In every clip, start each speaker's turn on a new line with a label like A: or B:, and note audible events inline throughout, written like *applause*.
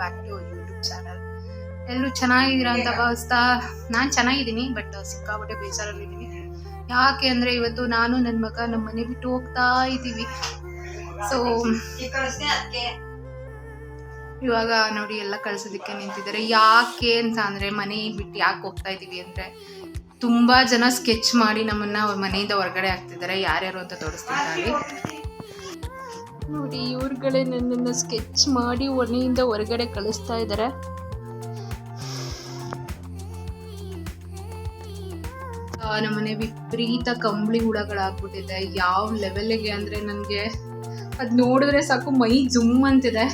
A: Back to YouTube channel ಎಲ್ಲರೂ ಚೆನ್ನಾಗಿದ್ದೀರಾ ಅಂತ ಭಾವಿಸ್ತಾ ನಾನು ಚೆನ್ನಾಗಿದ್ದೀನಿ ಬಟ್ ಸಿಕ್ಕಾಪಟ್ಟೆ ಬೇಜಾರಲ್ಲಿದ್ದೀನಿ. ಯಾಕೆ ಅಂದರೆ ಇವತ್ತು ನಾನು ನನ್ನ ಮಗ ನಮ್ಮ ಮನೆ ಬಿಟ್ಟು ಹೋಗ್ತಾ ಇದ್ದೀವಿ. ಸೊ ಇವಾಗ ನೋಡಿ ಎಲ್ಲ ಕಳ್ಸೋದಕ್ಕೆ ನಿಂತಿದ್ದಾರೆ. ಯಾಕೆ ಅಂತ ಅಂದರೆ ಮನೆ ಬಿಟ್ಟು ಯಾಕೆ ಹೋಗ್ತಾ ಇದ್ದೀವಿ ಅಂದರೆ ತುಂಬ ಜನ ಸ್ಕೆಚ್ ಮಾಡಿ ನಮ್ಮನ್ನ ಮನೆಯಿಂದ ಹೊರಗಡೆ ಹಾಕ್ತಿದ್ದಾರೆ. ಯಾರ್ಯಾರು ಅಂತ ತೋರಿಸ್ತಿದ್ದಾರೆ. ನೋಡಿ, ಇವ್ರುಗಳೇ ನನ್ನನ್ನು ಸ್ಕೆಚ್ ಮಾಡಿ ಒನೆಯಿಂದ ಹೊರಗಡೆ ಕಳಿಸ್ತಾ ಇದ್ದಾರೆ ನಮ್ಮನೆ ವಿಪರೀತ ಕಂಬಳಿ ಹುಳಗಳಾಗ್ಬಿಟ್ಟಿದೆ. ಯಾವ ಲೆವೆಲ್ಗೆ ಅಂದರೆ ನನಗೆ ಅದು ನೋಡಿದ್ರೆ ಸಾಕು, ಮೈ ಜುಮ್ ಅಂತಿದೆ.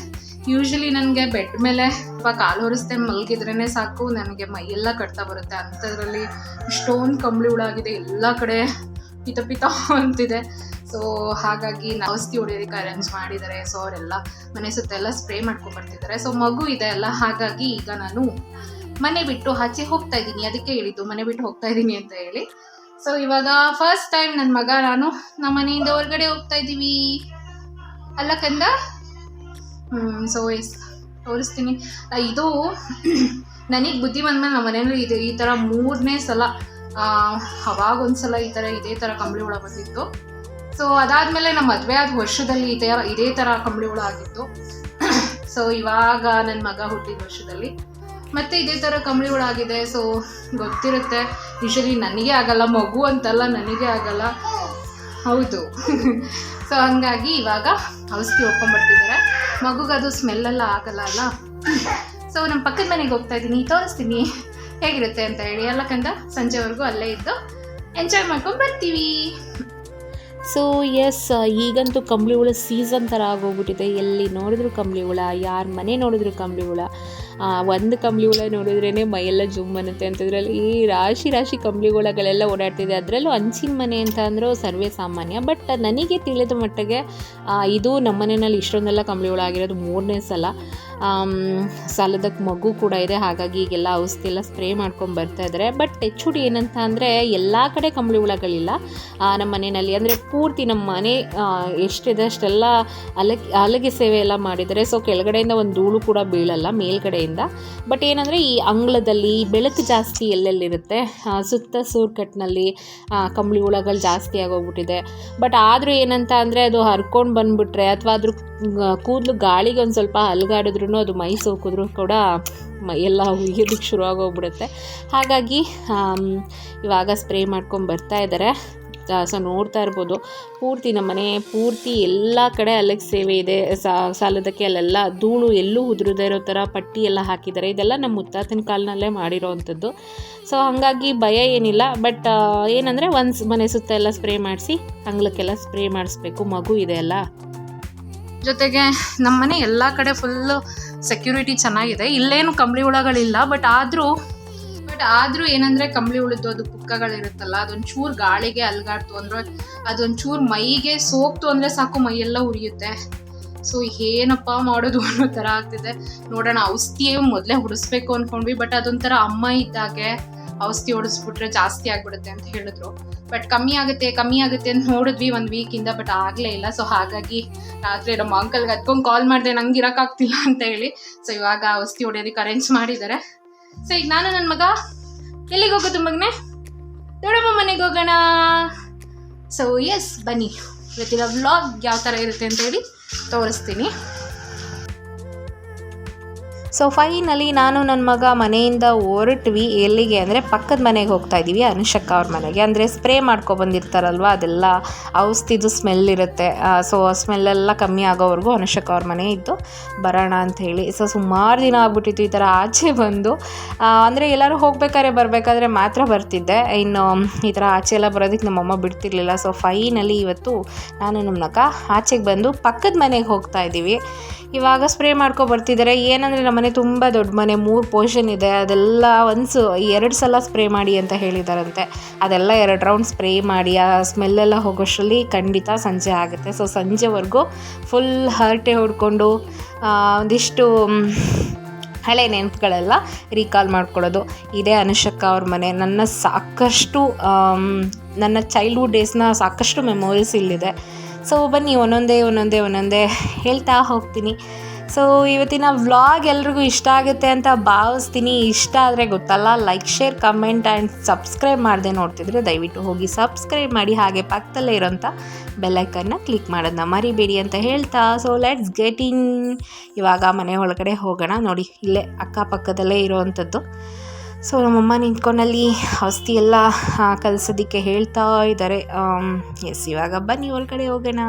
A: ಯೂಶಲಿ ನನಗೆ ಬೆಡ್ ಮೇಲೆ ಅಥವಾ ಕಾಲು ಹೊರಿಸ್ದೆ ಮಲಗಿದ್ರೇ ಸಾಕು, ನನಗೆ ಮೈಯೆಲ್ಲ ಕಟ್ತಾ ಬರುತ್ತೆ. ಅಂಥದ್ರಲ್ಲಿ ಇಷ್ಟೊಂದು ಕಂಬಳಿ ಹುಳ ಆಗಿದೆ. ಎಲ್ಲ ಕಡೆ ಪಿತ ಪಿತ ಅಂತಿದೆ. ಸೊ ಹಾಗಾಗಿ ಔಷಧಿ ಹೊಡೆಯೋದಕ್ಕೆ ಅರೇಂಜ್ ಮಾಡಿದ್ದಾರೆ ಸೊ ಅವರೆಲ್ಲ ಮನೆ ಸುತ್ತ ಎಲ್ಲ ಸ್ಪ್ರೇ ಮಾಡ್ಕೊಂಡು ಬರ್ತಿದ್ದಾರೆ. ಸೊ ಮಗು ಇದೆ ಅಲ್ಲ, ಹಾಗಾಗಿ ಈಗ ನಾನು ಮನೆ ಬಿಟ್ಟು ಹಚ್ಚಿ ಹೋಗ್ತಾ ಇದ್ದೀನಿ. ಅದಕ್ಕೆ ಹೇಳಿದ್ದು, ಮನೆ ಬಿಟ್ಟು ಹೋಗ್ತಾ ಇದ್ದೀನಿ ಅಂತ ಹೇಳಿ. ಸೊ ಇವಾಗ ಫಸ್ಟ್ ಟೈಮ್ ನನ್ನ ಮಗ, ನಾನು ನಮ್ಮ ಮನೆಯಿಂದ ಹೊರಗಡೆ ಹೋಗ್ತಾ ಇದ್ದೀವಿ. ಅಲ್ಲ ಕಂದ? ಹ್ಞೂ ಸೊ ಎಸ್ ತೋರಿಸ್ತೀನಿ. ಇದು ನನಗೆ ಬುದ್ಧಿ ಬಂದ್ಮೇಲೆ ನಮ್ಮ ಮನೇಲಿ ಇದೆ. ಈ ಥರ ಮೂರನೇ ಸಲ ಅವಾಗ ಒಂದ್ಸಲ ಈ ಥರ ಇದೇ ಥರ ಕಂಬಳಿ ಹುಳ ಬಂದಿತ್ತು. ಸೊ ಅದಾದಮೇಲೆ ನಮ್ಮ ಮದುವೆ ಆದ ವರ್ಷದಲ್ಲಿ ಇದೇ ಇದೇ ಥರ ಕಂಬಳಿ ಹುಳ ಆಗಿತ್ತು. ಸೊ ಇವಾಗ ನನ್ನ ಮಗ ಹುಟ್ಟಿದ ವರ್ಷದಲ್ಲಿ. ಮತ್ತೆ ಇದೇ ಥರ ಕಂಬಳಿ ಹುಳ ಆಗಿದೆ. ಸೊ ಗೊತ್ತಿರುತ್ತೆ. ಯೂಶಲಿ ನನಗೆ ಆಗಲ್ಲ, ಮಗು ಅಂತಲ್ಲ ನನಗೆ ಆಗಲ್ಲ. ಹೌದು. *laughs* ಸೊ ಹಂಗಾಗಿ ಇವಾಗ ಔಷಧಿ ಹೊಡ್ಕೊಂಡ್ಬರ್ತಿದ್ದಾರೆ ಮಗುಗದು ಸ್ಮೆಲ್ಲೆಲ್ಲ ಆಗಲ್ಲ ಅಲ್ಲ? ಸೊ ನಮ್ಮ ಪಕ್ಕದ ಮನೆಗೆ ಹೋಗ್ತಾ ಇದ್ದೀನಿ ತೋರಿಸ್ತೀನಿ. ಹೇಗಿರುತ್ತೆ ಅಂತ ಹೇಳಿ. ಎಲ್ಲ ಕಂದ, ಸಂಜೆವರೆಗೂ ಅಲ್ಲೇ ಇದ್ದು ಎಂಜಾಯ್ ಮಾಡ್ಕೊಂಡು ಬರ್ತೀವಿ.
B: ಸೊ ಎಸ್ ಈಗಂತೂ ಕಂಬಳಿ ಹುಳ ಸೀಸನ್ ಥರ ಆಗೋಗ್ಬಿಟ್ಟಿದೆ. ಎಲ್ಲಿ ನೋಡಿದ್ರು ಕಂಬಳಿ ಹುಳ, ಯಾರ ಮನೆ ನೋಡಿದ್ರು ಕಂಬಳಿ ಹುಳ ಒಂದು ಕಂಬಳಿ ಹುಳ ನೋಡಿದ್ರೇ ಮೈಯೆಲ್ಲ ಜುಮ್ ಅನ್ನುತ್ತೆ ಅಂತದ್ರಲ್ಲಿ ಈ ರಾಶಿ ರಾಶಿ ಕಂಬಳಿ ಹುಳಗಳೆಲ್ಲ ಓಡಾಡ್ತಿದೆ. ಅದರಲ್ಲೂ ಹಂಚಿನ ಮನೆ ಅಂತ ಸರ್ವೇ ಸಾಮಾನ್ಯ. ಬಟ್ ನನಗೆ ತಿಳಿದ ಮಟ್ಟಿಗೆ ಇದು ನಮ್ಮ ಮನೆಯಲ್ಲಿ ಇಷ್ಟೊಂದೆಲ್ಲ ಕಂಬಳಿ ಹುಳ ಆಗಿರೋದು ಮೂರನೇ ಸಲ. ಸಾಲದಕ್ಕೆ ಮಗು ಕೂಡ ಇದೆ. ಹಾಗಾಗಿ ಈಗೆಲ್ಲ ಔಷಧಿ ಎಲ್ಲ ಸ್ಪ್ರೇ ಮಾಡ್ಕೊಂಡು ಬರ್ತಾ ಇದ್ದಾರೆ ಬಟ್ ಹೆಚ್ಚುಡಿ ಏನಂತ ಅಂದರೆ ಎಲ್ಲ ಕಡೆ ಕಂಬಳಿ ಹುಳಗಳಿಲ್ಲ. ನಮ್ಮ ಮನೆಯಲ್ಲಿ ಅಂದರೆ ಪೂರ್ತಿ ನಮ್ಮ ಮನೆ ಎಷ್ಟಿದೆ ಅಷ್ಟೆಲ್ಲ ಅಲಗಿ ಅಲಗೆ ಸೇವೆ ಎಲ್ಲ ಮಾಡಿದರೆ ಸೊ ಕೆಳಗಡೆಯಿಂದ ಒಂದು ಧೂಳು ಕೂಡ ಬೀಳಲ್ಲ, ಮೇಲ್ಗಡೆಯಿಂದ. ಬಟ್ ಏನಂದರೆ ಈ ಅಂಗಳದಲ್ಲಿ ಬೆಳಕು ಜಾಸ್ತಿ ಎಲ್ಲೆಲ್ಲಿರುತ್ತೆ? ಸುತ್ತ ಸೂರ್ಕಟ್ನಲ್ಲಿ ಕಂಬಳಿ ಹುಳಗಳು ಜಾಸ್ತಿ ಆಗೋಗ್ಬಿಟ್ಟಿದೆ. ಬಟ್ ಆದರೂ ಏನಂತ ಅಂದರೆ ಅದು ಹರ್ಕೊಂಡು ಬಂದುಬಿಟ್ರೆ ಅಥವಾ ಅದ್ರ ಕೂದಲು ಗಾಳಿಗೆ ಒಂದು ಸ್ವಲ್ಪ ಅಲ್ಗಾಡಿದ್ರು ಅದು ಮೈ ಸೋಕಿದ್ರು ಕೂಡ ಎಲ್ಲ ಉಯ್ಯೋದಕ್ಕೆ ಶುರು ಆಗೋಗ್ಬಿಡುತ್ತೆ. ಹಾಗಾಗಿ ಇವಾಗ ಸ್ಪ್ರೇ ಮಾಡ್ಕೊಂಡು ಬರ್ತಾ ಇದ್ದಾರೆ ಸೊ ನೋಡ್ತಾ ಇರ್ಬೋದು. ಪೂರ್ತಿ ನಮ್ಮ ಮನೆ, ಪೂರ್ತಿ ಎಲ್ಲ ಕಡೆ ಅಲ್ಲಿಗೆ ಸೇವೆ ಇದೆ. ಸಾಲದಕ್ಕೆ ಅಲ್ಲೆಲ್ಲ ಧೂಳು ಎಲ್ಲೂ ಉದುರದೇ ಇರೋ ಥರ ಪಟ್ಟಿ ಎಲ್ಲ ಹಾಕಿದ್ದಾರೆ. ಇದೆಲ್ಲ ನಮ್ಮ ಮುತ್ತಾತನ ಕಾಲನಲ್ಲೇ ಮಾಡಿರೋ ಅಂಥದ್ದು ಸೊ ಹಾಗಾಗಿ ಭಯ ಏನಿಲ್ಲ. ಬಟ್ ಏನಂದರೆ ಒಂದು ಮನೆ ಸುತ್ತ ಎಲ್ಲ ಸ್ಪ್ರೇ ಮಾಡಿಸಿ ಅಂಗ್ಲಕ್ಕೆಲ್ಲ ಸ್ಪ್ರೇ ಮಾಡಿಸ್ಬೇಕು. ಮಗು ಇದೆ ಅಲ್ಲ.
A: ಜೊತೆಗೆ ನಮ್ಮ ಮನೆ ಎಲ್ಲ ಕಡೆ ಫುಲ್ಲು ಸೆಕ್ಯೂರಿಟಿ ಚೆನ್ನಾಗಿದೆ. ಇಲ್ಲೇನು ಕಂಬಳಿ ಹುಳಗಳಿಲ್ಲ ಬಟ್ ಆದರೂ ಬಟ್ ಆದರೂ ಏನಂದರೆ ಕಂಬಳಿ ಉಳಿದು ಅದು ಪುಕ್ಕಗಳಿರುತ್ತಲ್ಲ ಅದೊಂದು ಚೂರು ಗಾಳಿಗೆ ಅಲ್ಗಾಡ್ತು ಅಂದ್ರೆ ಅದೊಂದು ಚೂರು ಮೈಗೆ ಸೋಕ್ತು ಅಂದರೆ ಸಾಕು, ಮೈಯೆಲ್ಲ ಉರಿಯುತ್ತೆ. ಸೊ ಏನಪ್ಪ ಮಾಡೋದು ಅನ್ನೋ ಥರ ಆಗ್ತಿದೆ. ನೋಡೋಣ, ಔಷಧಿಯೇ ಮೊದಲೇ ಹುಡಿಸ್ಬೇಕು ಅಂದ್ಕೊಂಡ್ವಿ ಬಟ್ ಅದೊಂಥರ ಅಮ್ಮ ಇದ್ದಾಗೆ ಔಷಧಿ ಹೊಡಿಸ್ಬಿಟ್ರೆ ಜಾಸ್ತಿ ಆಗ್ಬಿಡುತ್ತೆ ಅಂತ ಹೇಳಿದ್ರು. ಬಟ್ ಕಮ್ಮಿ ಆಗುತ್ತೆ ಕಮ್ಮಿ ಆಗುತ್ತೆ ಅಂತ ನೋಡಿದ್ವಿ ಒಂದು ವೀಕಿಂದ ಬಟ್ ಆಗಲೇ ಇಲ್ಲ. ಸೊ ಹಾಗಾಗಿ ರಾತ್ರಿ ನಮ್ಮ ಅಂಕಲ್ಗೆ ಹತ್ಕೊಂಡು ಕಾಲ್ ಮಾಡಿದೆ, ನಂಗೆ ಇರೋಕ್ಕಾಗ್ತಿಲ್ಲ ಅಂತ ಹೇಳಿ. ಸೊ ಇವಾಗ ಔಷಧಿ ಹೊಡೆಯೋದಕ್ಕೆ ಅರೇಂಜ್ ಮಾಡಿದ್ದಾರೆ. ಸೊ ಈಗ ನಾನು ನನ್ನ ಮಗ ಎಲ್ಲಿಗೆ ಹೋಗೋದು ಮಗನೇ? ದೊಡ್ಡಮ್ಮ ಮನೆಗೆ ಹೋಗೋಣ. ಸೊ ಎಸ್ ಬನ್ನಿ. ಇವತ್ತಿನ ವ್ಲಾಗ್ ಯಾವ ಥರ ಇರುತ್ತೆ ಅಂತ ಹೇಳಿ ತೋರಿಸ್ತೀನಿ.
B: ಸೊ ಫೈನಲಿ ನಾನು ನನ್ನ ಮಗ ಮನೆಯಿಂದ ಹೊರಟ್ವಿ. ಎಲ್ಲಿಗೆ? ಅಂದರೆ ಪಕ್ಕದ ಮನೆಗೆ ಹೋಗ್ತಾ ಇದ್ದೀವಿ ಅನುಷಕ್ಕ ಅವ್ರ ಮನೆಗೆ. ಅಂದರೆ ಸ್ಪ್ರೇ ಮಾಡ್ಕೊ ಬಂದಿರ್ತಾರಲ್ವ, ಅದೆಲ್ಲ ಔಷಧಿದು ಸ್ಮೆಲ್ ಇರುತ್ತೆ. ಸೊ ಸ್ಮೆಲ್ಲೆಲ್ಲ ಕಮ್ಮಿ ಆಗೋವರೆಗೂ ಅನುಷಕ್ಕ ಅವ್ರ ಮನೆ ಇದ್ದು ಬರೋಣ ಅಂತ ಹೇಳಿ. ಸೊ ಸುಮಾರು ದಿನ ಆಗ್ಬಿಟ್ಟಿತ್ತು ಈ ಥರ ಆಚೆ ಬಂದು. ಅಂದರೆ ಎಲ್ಲರೂ ಹೋಗ್ಬೇಕಾದ್ರೆ ಬರಬೇಕಾದ್ರೆ ಮಾತ್ರ ಬರ್ತಿದ್ದೆ. ಇನ್ನು ಈ ಥರ ಆಚೆ ಎಲ್ಲ ಬರೋದಕ್ಕೆ ನಮ್ಮಮ್ಮ ಬಿಡ್ತಿರ್ಲಿಲ್ಲ. ಸೊ ಫೈನಲಿ ಇವತ್ತು ನಾನು ನಮ್ಮ ಮಗ ಆಚೆಗೆ ಬಂದು ಪಕ್ಕದ ಮನೆಗೆ ಹೋಗ್ತಾ ಇದ್ದೀವಿ ಇವಾಗ ಸ್ಪ್ರೇ ಮಾಡ್ಕೊ ಬರ್ತಿದ್ದಾರೆ ಏನಂದರೆ ನಮ್ಮನೆ ತುಂಬ ದೊಡ್ಡ ಮನೆ, ಮೂರು ಪೋರ್ಷನ್ ಇದೆ. ಅದೆಲ್ಲ ಒನ್ಸ್ ಎರಡು ಸಲ ಸ್ಪ್ರೇ ಮಾಡಿ ಅಂತ ಹೇಳಿದಾರಂತೆ. ಅದೆಲ್ಲ ಎರಡು ರೌಂಡ್ ಸ್ಪ್ರೇ ಮಾಡಿ, ಆ ಸ್ಮೆಲ್ಲೆಲ್ಲ ಹೋಗೋಷ್ಟರಲ್ಲಿ ಖಂಡಿತ ಸಂಜೆ ಆಗುತ್ತೆ. ಸೊ ಸಂಜೆವರೆಗೂ ಫುಲ್ ಹರಟೆ ಹೊಡ್ಕೊಂಡು ಒಂದಿಷ್ಟು ಹಳೆ ನೆನಪುಗಳೆಲ್ಲ ರೀಕಾಲ್ ಮಾಡ್ಕೊಳ್ಳೋದು. ಇದೇ ಅನುಷಕ್ಕ ಅವ್ರ ಮನೆ. ನನ್ನ ಸಾಕಷ್ಟು ನನ್ನ ಚೈಲ್ಡ್ಹುಡ್ ಡೇಸ್ನ ಸಾಕಷ್ಟು ಮೆಮೊರೀಸ್ ಇಲ್ಲಿದೆ. ಸೊ ಬನ್ನಿ ಒಂದೊಂದೇ ಒಂದೊಂದೇ ಒಂದೊಂದೇ ಹೇಳ್ತಾ ಹೋಗ್ತೀನಿ. ಸೊ ಇವತ್ತಿನ ವ್ಲಾಗ್ ಎಲ್ರಿಗೂ ಇಷ್ಟ ಆಗುತ್ತೆ ಅಂತ ಭಾವಿಸ್ತೀನಿ. ಇಷ್ಟ ಆದರೆ ಗೊತ್ತಲ್ಲ like share comment and subscribe ಮಾಡದೆ ನೋಡ್ತಿದ್ರೆ ದಯವಿಟ್ಟು ಹೋಗಿ ಸಬ್ಸ್ಕ್ರೈಬ್ ಮಾಡಿ, ಹಾಗೆ ಪಕ್ಕದಲ್ಲೇ ಇರೋಂಥ ಬೆಲ್ಲೈಕನ್ನ ಕ್ಲಿಕ್ ಮಾಡೋದನ್ನ ಮರಿಬೇಡಿ ಅಂತ ಹೇಳ್ತಾ. ಸೊ ಲೆಟ್ಸ್ ಗೆಟ್ ಇನ್ ಇವಾಗ ಮನೆ ಒಳಗಡೆ ಹೋಗೋಣ ನೋಡಿ, ಇಲ್ಲೇ ಅಕ್ಕಪಕ್ಕದಲ್ಲೇ ಇರೋವಂಥದ್ದು. ಸೊ ನಮ್ಮಮ್ಮ ನಿಂತ್ಕೊಂಡಲ್ಲಿ ಔಷಧಿ ಎಲ್ಲ ಕಲಿಸೋದಕ್ಕೆ ಹೇಳ್ತಾ ಇದ್ದಾರೆ. ಎಸ್ ಇವಾಗ ಬನ್ನಿ ಒಳಗಡೆ ಹೋಗೋಣ.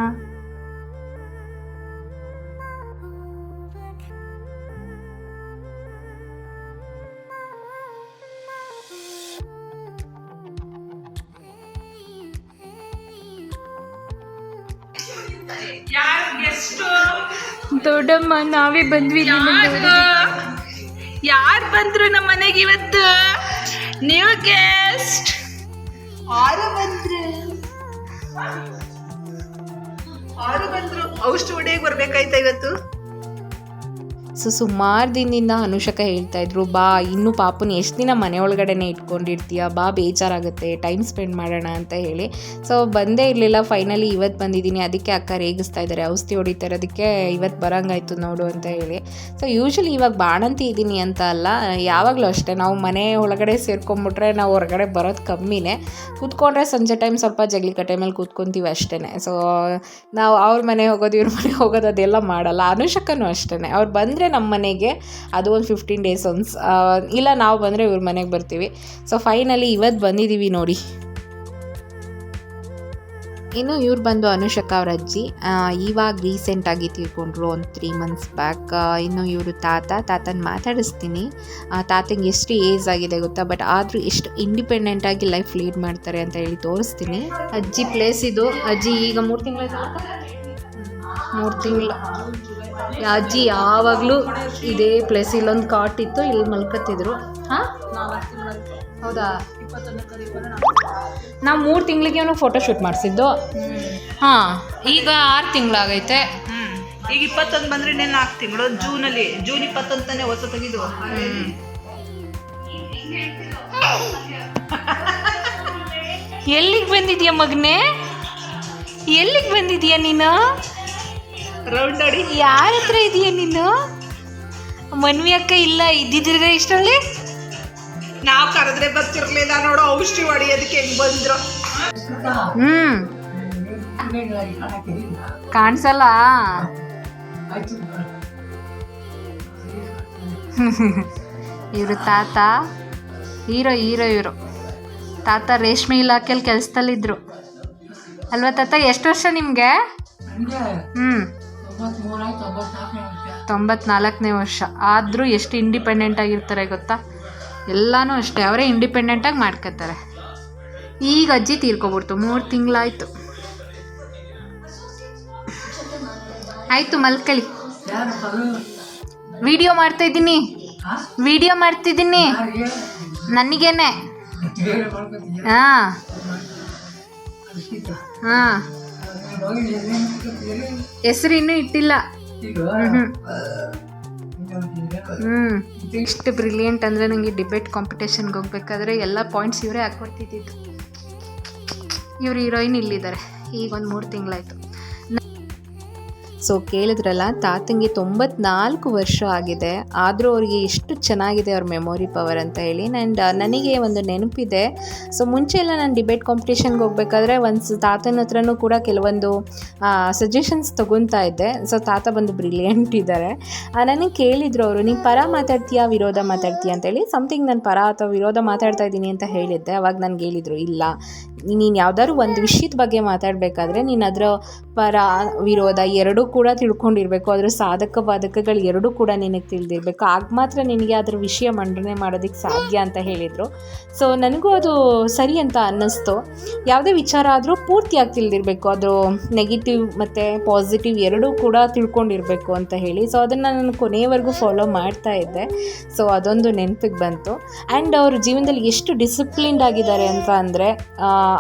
B: ದೊಡ್ಡಮ್ಮ ನಾವೇ ಬಂದ್ವಿ
A: ಯಾರು? ಬಂದ್ರು ನಮ್ಮ ಮನೆಗೆ ಇವತ್ತು? ನ್ಯೂ ಗೆಸ್ಟ್ ಆರು ಬಂದ್ರು? ಆರು ಬಂದ್ರು? ಔಷಧ ಹೊಡೆಯಕ್ಕೆ ಬರ್ಬೇಕಾಯ್ತಾ ಇವತ್ತು?
B: ಸೊ ಸುಮಾರು ದಿನದಿಂದ ಅನುಷಕ ಹೇಳ್ತಾ ಇದ್ರು, ಬಾ, ಇನ್ನು ಪಾಪನ ಎಷ್ಟು ದಿನ ಮನೆ ಒಳಗಡೆನೇ ಇಟ್ಕೊಂಡಿರ್ತೀಯ? ಬಾ, ಬೇಜಾರಾಗುತ್ತೆ, ಟೈಮ್ ಸ್ಪೆಂಡ್ ಮಾಡೋಣ ಅಂತ ಹೇಳಿ. ಸೊ ಬಂದೇ ಇರಲಿಲ್ಲ, ಫೈನಲಿ ಇವತ್ತು ಬಂದಿದ್ದೀನಿ, ಅದಕ್ಕೆ ಅಕ್ಕ ರೇಗಿಸ್ತಾ ಇದ್ದಾರೆ ಔಷಧಿ ಹೊಡಿತಾ ಇರೋದಕ್ಕೆ ಇವತ್ತು ಬರೋಂಗಾಯ್ತು ನೋಡು ಅಂತ ಹೇಳಿ. ಸೊ ಯೂಶ್ವಲಿ ಇವಾಗ ಬಾಣಂತಿ ಇದ್ದೀನಿ ಅಂತ ಅಲ್ಲ, ಯಾವಾಗಲೂ ಅಷ್ಟೇ, ನಾವು ಮನೆ ಒಳಗಡೆ ಸೇರ್ಕೊಂಬಿಟ್ರೆ ನಾವು ಹೊರಗಡೆ ಬರೋದು ಕಮ್ಮಿನೇ. ಕೂತ್ಕೊಂಡ್ರೆ ಸಂಜೆ ಟೈಮ್ ಸ್ವಲ್ಪ ಜಗ್ಲಿಕ ಟೈಮಲ್ಲಿ ಕೂತ್ಕೊತೀವಿ ಅಷ್ಟೇ ಸೊ ನಾವು ಅವ್ರ ಮನೆ ಹೋಗೋದು, ಇವ್ರ ಮನೆ ಹೋಗೋದು ಅದೆಲ್ಲ ಮಾಡಲ್ಲ ಅನುಷಕ್ಕನೂ ಅಷ್ಟೇ ಅವ್ರು ಬಂದರೆ ನಮ್ಮ ಮನೆಗೆ, ಅದು ಒಂದು ಫಿಫ್ಟೀನ್ ಡೇಸ್ ಒನ್ಸ್ ಇಲ್ಲ, ನಾವು ಬಂದರೆ ಇವ್ರ ಮನೆಗೆ ಬರ್ತೀವಿ. ಸೊ ಫೈನಲಿ ಇವತ್ತು ಬಂದಿದ್ದೀವಿ ನೋಡಿ. ಇನ್ನು ಇವ್ರು ಬಂದು ಅನುಷಕ ಅವ್ರ ಅಜ್ಜಿ ಇವಾಗ ರೀಸೆಂಟಾಗಿ ತಿಳ್ಕೊಂಡ್ರು ಒಂದು ತ್ರೀ ಮಂತ್ಸ್ ಬ್ಯಾಕ್ ಇನ್ನು ಇವರು ತಾತ, ತಾತನ ಮಾತಾಡಿಸ್ತೀನಿ. ತಾತಂಗೆ ಎಷ್ಟು ಏಜ್ ಆಗಿದೆ ಗೊತ್ತಾ ಬಟ್ ಆದರೂ ಎಷ್ಟು ಇಂಡಿಪೆಂಡೆಂಟಾಗಿ ಲೈಫ್ ಲೀಡ್ ಮಾಡ್ತಾರೆ ಅಂತ ಹೇಳಿ ತೋರಿಸ್ತೀನಿ. ಅಜ್ಜಿ ಪ್ಲೇಸ್ ಇದು. ಅಜ್ಜಿ, ಈಗ ಮೂರು ತಿಂಗಳ ಮೂರು ತಿಂಗಳ. ಅಜ್ಜಿ ಯಾವಾಗಲೂ ಇದೇ ಪ್ಲೇಸ್ ಇಲ್ಲೊಂದು ಕಾಟ್ ಇತ್ತು, ಇಲ್ಲಿ ಮಲ್ಕತ್ತಿದ್ರು. ಹಾಂ? ಹೌದಾ? ನಾವು ಮೂರು ತಿಂಗಳಿಗೆ ಅವನು ಫೋಟೋ ಶೂಟ್ ಮಾಡಿಸಿದ್ದು. ಹಾಂ, ಈಗ ಆರು ತಿಂಗಳಾಗೈತೆ.
A: ಈಗ ಇಪ್ಪತ್ತೊಂದು ಬಂದ್ರೆ ಇನ್ನೇನು ನಾಲ್ಕು ತಿಂಗಳು? ಜೂನಲ್ಲಿ, ಜೂನ್ ಇಪ್ಪತ್ತೊಂದು ತಾನೇ ಹೊಸ ತೆಗೆದು.
B: ಎಲ್ಲಿಗೆ ಬಂದಿದ್ಯಾ ಮಗನೇ? ಎಲ್ಲಿಗೆ ಬಂದಿದ್ಯಾ ನೀನು?
A: ರೌಂಡ್ ನೋಡಿ.
B: ಯಾರ ಹತ್ರ ಇದೀಯ ನೀನು? ಮನ್ವಿ ಅಕ್ಕ ಇಲ್ಲ ಇದ್ದಿದ್ರೆ ಇಷ್ಟರಲ್ಲಿ
A: ನಾವ್ ಕರೆದ್ರೆ ಬರ್ತಿರ್ಲಿಲ್ಲ ನೋಡು ಔಷಧಿ ಹೊಡಿಯೋದಕ್ಕೆ ಹೆಂಗ್ ಬಂದ್ರು.
B: ಹ್ಮ್. ಕಾಣಿಸಲ್ಲ? ಇವ್ರು ತಾತ ಹೀರೋ ಹೀರೋ ಇವರು. ತಾತ ರೇಷ್ಮೆ ಇಲಾಖೆಯಲ್ಲಿ ಕೆಲಸದಲ್ಲಿದ್ದರು ಅಲ್ವಾ ತಾತ ಎಷ್ಟು ವರ್ಷ ನಿಮಗೆ? ಹ್ಞೂ ತೊಂಬತ್ನಾಲ್ಕನೇ ವರ್ಷ. ಆದರೂ ಎಷ್ಟು ಇಂಡಿಪೆಂಡೆಂಟ್ ಆಗಿರ್ತಾರೆ ಗೊತ್ತಾ? ಎಲ್ಲನೂ ಅಷ್ಟೇ ಅವರೇ ಇಂಡಿಪೆಂಡೆಂಟಾಗಿ ಮಾಡ್ಕೋತಾರೆ. ಈಗ ಅಜ್ಜಿ ತೀರ್ಕೊಬಿಡ್ತು ಮೂರು ತಿಂಗಳಾಯ್ತು. ಆಯಿತು ಮಲ್ಕಳಿ. ವಿಡಿಯೋ ಮಾಡ್ತಾ ಇದ್ದೀನಿ. ವಿಡಿಯೋ ಮಾಡ್ತಿದ್ದೀನಿ ನನಗೇನೆ. ಹಾಂ. ಹಾಂ. ಹೆಸರು ಇನ್ನೂ ಇಟ್ಟಿಲ್ಲ ಹ್ಮ್. ಇಷ್ಟು ಬ್ರಿಲಿಯಂಟ್ ಅಂದ್ರೆ ನನಗೆ ಡಿಬೇಟ್ ಕಾಂಪಿಟೇಷನ್ಗೆ ಹೋಗ್ಬೇಕಾದ್ರೆ ಎಲ್ಲ ಪಾಯಿಂಟ್ಸ್ ಇವರೇ ಹಾಕೊಡ್ತಿದ್ದು ಇವ್ರು ಹೀರೋಯಿನ್ ಇಲ್ಲಿದ್ದಾರೆ. ಈಗ ಒಂದು ಮೂರು ತಿಂಗಳಾಯಿತು. ಸೊ ಕೇಳಿದ್ರಲ್ಲ, ತಾತಂಗೆ ತೊಂಬತ್ನಾಲ್ಕು ವರ್ಷ ಆಗಿದೆ. ಆದರೂ ಅವರಿಗೆ ಎಷ್ಟು ಚೆನ್ನಾಗಿದೆ ಅವ್ರ ಮೆಮೊರಿ ಪವರ್ ಅಂತ ಹೇಳಿ. ಆ್ಯಂಡ್ ನನಗೆ ಒಂದು ನೆನಪಿದೆ. ಸೊ ಮುಂಚೆ ಎಲ್ಲ ನಾನು ಡಿಬೇಟ್ ಕಾಂಪಿಟೇಷನ್ಗೆ ಹೋಗ್ಬೇಕಾದ್ರೆ ಒಂದು ತಾತನ ಹತ್ರನೂ ಕೂಡ ಕೆಲವೊಂದು ಸಜೆಷನ್ಸ್ ತೊಗೊತಾ ಇದ್ದೆ. ಸೊ ತಾತ ಬಂದು ಬ್ರಿಲಿಯಂಟ್ ಇದ್ದಾರೆ. ನನಗೆ ಕೇಳಿದ್ರು ಅವರು, ನೀನು ಪರ ಮಾತಾಡ್ತೀಯಾ, ವಿರೋಧ ಮಾತಾಡ್ತೀಯಾ? ಅಂತೇಳಿ ಸಮಥಿಂಗ್ ನಾನು ಪರ ಅಥವಾ ವಿರೋಧ ಮಾತಾಡ್ತಾ ಇದ್ದೀನಿ ಅಂತ ಹೇಳಿದ್ದೆ. ಅವಾಗ ನನಗೆ ಹೇಳಿದರು, ಇಲ್ಲ. ನೀನು ಯಾವ್ದಾದ್ರು ಒಂದು ವಿಷಯದ ಬಗ್ಗೆ ಮಾತಾಡಬೇಕಾದ್ರೆ ನೀನು ಅದರ ಪರ ವಿರೋಧ ಎರಡೂ ಕೂಡ ತಿಳ್ಕೊಂಡಿರಬೇಕು. ಅದರ ಸಾಧಕ ಬಾಧಕಗಳು ಎರಡೂ ಕೂಡ ನಿನಗೆ ತಿಳಿದಿರಬೇಕು. ಆಗ ಮಾತ್ರ ನಿನಗೆ ಅದರ ವಿಷಯ ಮಂಡನೆ ಮಾಡೋದಕ್ಕೆ ಸಾಧ್ಯ ಅಂತ ಹೇಳಿದರು. ಸೊ ನನಗೂ ಅದು ಸರಿ ಅಂತ ಅನ್ನಿಸ್ತು. ಯಾವುದೇ ವಿಚಾರ ಆದರೂ ಪೂರ್ತಿಯಾಗಿ ತಿಳಿದಿರಬೇಕು. ಅದು ನೆಗೆಟಿವ್ ಮತ್ತು ಪಾಸಿಟಿವ್ ಎರಡೂ ಕೂಡ ತಿಳ್ಕೊಂಡಿರಬೇಕು ಅಂತ ಹೇಳಿ. ಸೊ ಅದನ್ನು ನಾನು ಕೊನೆಯವರೆಗೂ ಫಾಲೋ ಮಾಡ್ತಾ ಇದ್ದೆ. ಸೊ ಅದೊಂದು ನೆನಪಿಗೆ ಬಂತು. ಆ್ಯಂಡ್ ಅವ್ರ ಜೀವನದಲ್ಲಿ ಎಷ್ಟು ಡಿಸಿಪ್ಲಿನ್ಡ್ ಆಗಿದ್ದಾರೆ ಅಂತ ಅಂದರೆ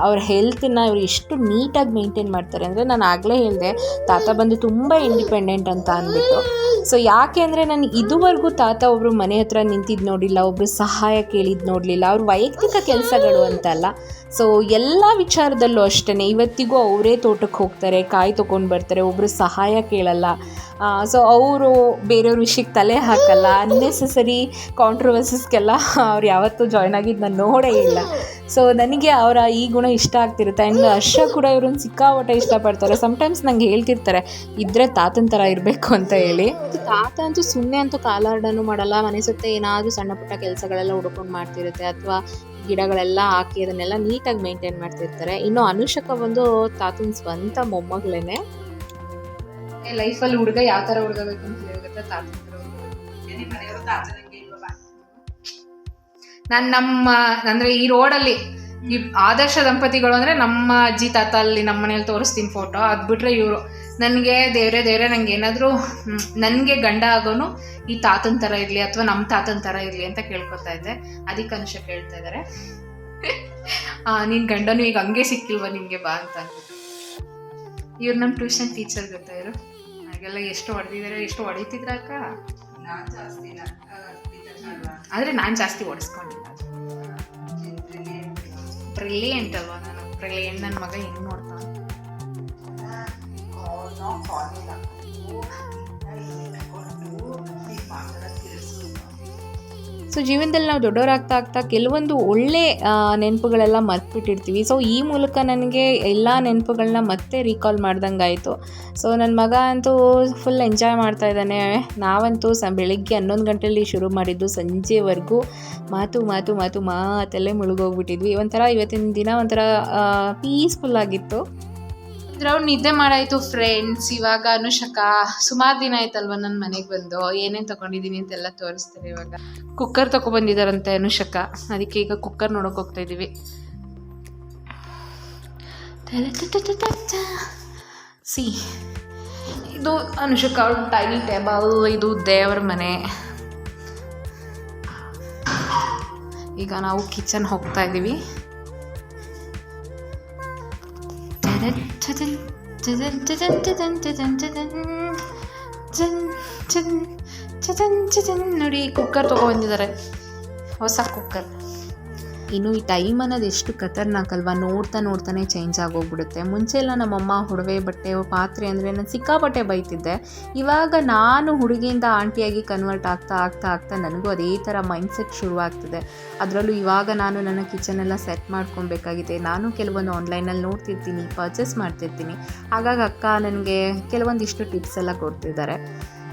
B: ಅವ್ರ ಹೆಲ್ತನ್ನ ಇವರು ಎಷ್ಟು ನೀಟಾಗಿ ಮೇಂಟೈನ್ ಮಾಡ್ತಾರೆ ಅಂದರೆ ನಾನು ಆಗಲೇ ಹೇಳಿದೆ, ತಾತ ಬಂದು ತುಂಬ ಇಂಡಿಪೆಂಡೆಂಟ್ ಅಂತ ಅಂದ್ಬಿಟ್ಟು. ಸೊ ಯಾಕೆ ಅಂದರೆ ನಾನು ಇದುವರೆಗೂ ತಾತ ಒಬ್ಬರು ಮನೆ ಹತ್ರ ನಿಂತಿದ್ದು ನೋಡಿಲ್ಲ ಒಬ್ಬರು ಸಹಾಯ ಕೇಳಿದ್ದು ನೋಡಲಿಲ್ಲ, ಅವ್ರ ವೈಯಕ್ತಿಕ ಕೆಲಸಗಳು ಅಂತಲ್ಲ ಸೊ ಎಲ್ಲ ವಿಚಾರದಲ್ಲೂ ಅಷ್ಟೇ ಇವತ್ತಿಗೂ ಅವರೇ ತೋಟಕ್ಕೆ ಹೋಗ್ತಾರೆ, ಕಾಯಿ ತೊಗೊಂಡು ಬರ್ತಾರೆ ಒಬ್ಬರು ಸಹಾಯ ಕೇಳಲ್ಲ. ಸೊ ಅವರು ಬೇರೆಯವ್ರ ವಿಷಯಕ್ಕೆ ತಲೆ ಹಾಕಲ್ಲ ಅನ್ನೆಸೆಸರಿ ಕಾಂಟ್ರವರ್ಸಸ್ಗೆಲ್ಲ ಅವ್ರು ಯಾವತ್ತೂ ಜಾಯ್ನ್ ಆಗಿದ್ದು ನಾನು ನೋಡೇ ಇಲ್ಲ. ಸೊ ನನಗೆ ಅವರ ಈ ಗುಣ ಇಷ್ಟ ಆಗ್ತಿರುತ್ತೆ. ಆ್ಯಂಡ್ ಹರ್ಷ ಕೂಡ ಇವ್ರನ್ನ ಸಿಕ್ಕಾಪಟ್ಟೆ ಇಷ್ಟಪಡ್ತಾರೆ. ಸಮ್ಟೈಮ್ಸ್ ನಂಗೆ ಹೇಳ್ತಿರ್ತಾರೆ, ಇದ್ರೆ ತಾತನ ಥರ ಇರಬೇಕು ಅಂತ ಹೇಳಿ. ತಾತ ಅಂತೂ ಸುಮ್ಮನೆ ಅಂತೂ ಕಾಲಾರ್ಡನ್ನು ಮಾಡಲ್ಲ. ಮನೆ ಸುತ್ತ ಏನಾದರೂ ಸಣ್ಣ ಪುಟ್ಟ ಕೆಲಸಗಳೆಲ್ಲ ಹುಡ್ಕೊಂಡು ಮಾಡ್ತಿರುತ್ತೆ ಅಥವಾ ಗಿಡಗಳೆಲ್ಲ ಹಾಕಿ ಅದನ್ನೆಲ್ಲ ನೀಟಾಗಿ ಮೇಂಟೈನ್ ಮಾಡ್ತಿರ್ತಾರೆ. ಇನ್ನು ಅನುಷಕ ಬಂದು ತಾತನ ಸ್ವಂತ ಮೊಮ್ಮಗಳೇನೆ.
A: ಲೈಫಲ್ಲಿ ಹುಡುಗ ಯಾವ ತರ ಹುಡುಗ ಬೇಕು ಅಂತ ಹೇಳಿದ್ರೆ ತಾತಂದ್ರು ನಾನು ನಮ್ಮ ಅಂದ್ರೆ ಈ ರೋಡಲ್ಲಿ ಈ ಆದರ್ಶ ದಂಪತಿಗಳು ಅಂದ್ರೆ ನಮ್ಮ ಅಜ್ಜಿ ತಾತ ಅಲ್ಲಿ ನಮ್ಮ ಮನೇಲಿ ತೋರಿಸ್ತೀನಿ ಫೋಟೋ ಅದ್ ಬಿಟ್ರೆ ಇವರು. ನನಗೆ ದೇವ್ರೆ ದೇವ್ರೆ ನಂಗೆ ಏನಾದರೂ ನನಗೆ ಗಂಡ ಆಗೋನು ಈ ತಾತನ ತರ ಇರಲಿ ಅಥವಾ ನಮ್ಮ ತಾತನ ತರ ಇರಲಿ ಅಂತ ಕೇಳ್ಕೊತಾ ಇದ್ದೆ. ಅದಕ್ಕೆ ಅನುಷ ಕೇಳ್ತಾ ಇದ್ದಾರೆ *laughs* ನಿನ್ನ ಗಂಡನು ಈಗ ಹಂಗೆ ಸಿಕ್ಕಿಲ್ವಾ ನಿಮ್ಗೆ ಬಾ ಅಂತ ಇವ್ರು ನಮ್ಮ ಟ್ಯೂಷನ್ ಟೀಚರ್ ಗೊತ್ತಾ ಇವರು? ಹಾಗೆಲ್ಲ ಎಷ್ಟು ಹೊಡೆದಿದ್ದಾರೆ ಎಷ್ಟು ಹೊಡಿತಿದ್ರ ಅಕ್ಕ? ಆದರೆ ನಾನು ಜಾಸ್ತಿ ಓಡಿಸ್ಕೊಂಡಿಲ್ಲ. ಬ್ರಿಲಿಯಂಟ್ ಅಲ್ವಾ ನಾನು? ಬ್ರಿಲಿಯಂಟ್ ನನ್ನ ಮಗ ಹೆಂಗೆ ನೋಡ್ತಾನೆ?
B: ಸೊ ಜೀವನದಲ್ಲಿ ನಾವು ದೊಡ್ಡವರಾಗ್ತಾ ಆಗ್ತಾ ಕೆಲವೊಂದು ಒಳ್ಳೆ ನೆನಪುಗಳೆಲ್ಲ ಮರ್ತ್ಬಿಟ್ಟಿರ್ತೀವಿ. ಸೊ ಈ ಮೂಲಕ ನನಗೆ ಎಲ್ಲ ನೆನಪುಗಳನ್ನ ಮತ್ತೆ ರೀಕಾಲ್ ಮಾಡ್ದಂಗೆ ಆಯಿತು ಸೊ ನನ್ನ ಮಗ ಅಂತೂ ಫುಲ್ ಎಂಜಾಯ್ ಮಾಡ್ತಾ ಇದ್ದಾನೆ. ನಾವಂತೂ ಸ, ಬೆಳಿಗ್ಗೆ ಹನ್ನೊಂದು ಗಂಟೆಯಲ್ಲಿ ಶುರು ಮಾಡಿದ್ದು ಸಂಜೆವರೆಗೂ ಮಾತು ಮಾತು ಮಾತು ಮಾತಲ್ಲೇ ಮುಳುಗೋಗ್ಬಿಟ್ಟಿದ್ವಿ. ಒಂಥರ ಇವತ್ತಿನ ದಿನ ಒಂಥರ ಪೀಸ್ಫುಲ್ ಆಗಿತ್ತು.
A: ರೌಂಡ್ ನಿದ್ದೆ ಮಾಡಾಯ್ತು ಫ್ರೆಂಡ್ಸ್ ಇವಾಗ ಅನುಷಕ, ಸುಮಾರು ದಿನ ಆಯ್ತಲ್ವ ನನ್ನ ಮನೆಗೆ ಬಂದು, ಏನೇನು ತಗೊಂಡಿದ್ದೀನಿ ಅಂತೆಲ್ಲ ತೋರಿಸ್ತಾರೆ ಇವಾಗ. ಕುಕ್ಕರ್ ತಗೊಬಂದಿದ್ದಾರಂತೆ ಅನುಷಕ, ಅದಕ್ಕೆ ಈಗ ಕುಕ್ಕರ್ ನೋಡೋಕೆ ಹೋಗ್ತಾ ಇದ್ದೀವಿ ಸಿ, ಇದು ಅನುಷಕ ಟೈನಿ ಟೇಬಲ್ ಇದು ದೇವರ ಮನೆ. ಈಗ ನಾವು ಕಿಚನ್ ಹೋಗ್ತಾ ಇದ್ದೀವಿ ನೋಡಿ ಕುಕ್ಕರ್ ತಗೊಬಂದಿದ್ದಾರೆ ಹೊಸ ಕುಕ್ಕರ್.
B: ಇನ್ನು ಈ ಟೈಮ್ ಅನ್ನೋದು ಎಷ್ಟು ಖತರ್ನಾಕ್ ಅಲ್ವಾ? ನೋಡ್ತಾ ನೋಡ್ತಾನೆ ಚೇಂಜ್ ಆಗೋಗ್ಬಿಡುತ್ತೆ. ಮುಂಚೆ ಎಲ್ಲ ನಮ್ಮಮ್ಮ ಒಡವೆ ಬಟ್ಟೆ, ಪಾತ್ರೆ ಅಂದರೆ ನಾನು ಸಿಕ್ಕಾಪಟ್ಟೆ ಬೈತಿದ್ದೆ. ಇವಾಗ ನಾನು ಹುಡುಗಿಯಿಂದ ಆಂಟಿಯಾಗಿ ಕನ್ವರ್ಟ್ ಆಗ್ತಾ ಆಗ್ತಾ ಆಗ್ತಾ ನನಗೂ ಅದೇ ಥರ ಮೈಂಡ್ಸೆಟ್ ಶುರುವಾಗ್ತಿದೆ. ಅದರಲ್ಲೂ ಇವಾಗ ನಾನು ನನ್ನ ಕಿಚನೆಲ್ಲ ಸೆಟ್ ಮಾಡ್ಕೊಬೇಕಾಗಿದೆ. ನಾನು ಕೆಲವೊಂದು ಆನ್ಲೈನಲ್ಲಿ ನೋಡ್ತಿರ್ತೀನಿ ಪರ್ಚೇಸ್ ಮಾಡ್ತಿರ್ತೀನಿ. ಹಾಗಾಗಿ ಅಕ್ಕ ನನಗೆ ಕೆಲವೊಂದಿಷ್ಟು ಟಿಪ್ಸ್ ಎಲ್ಲ ಕೊಡ್ತಿದ್ದಾರೆ.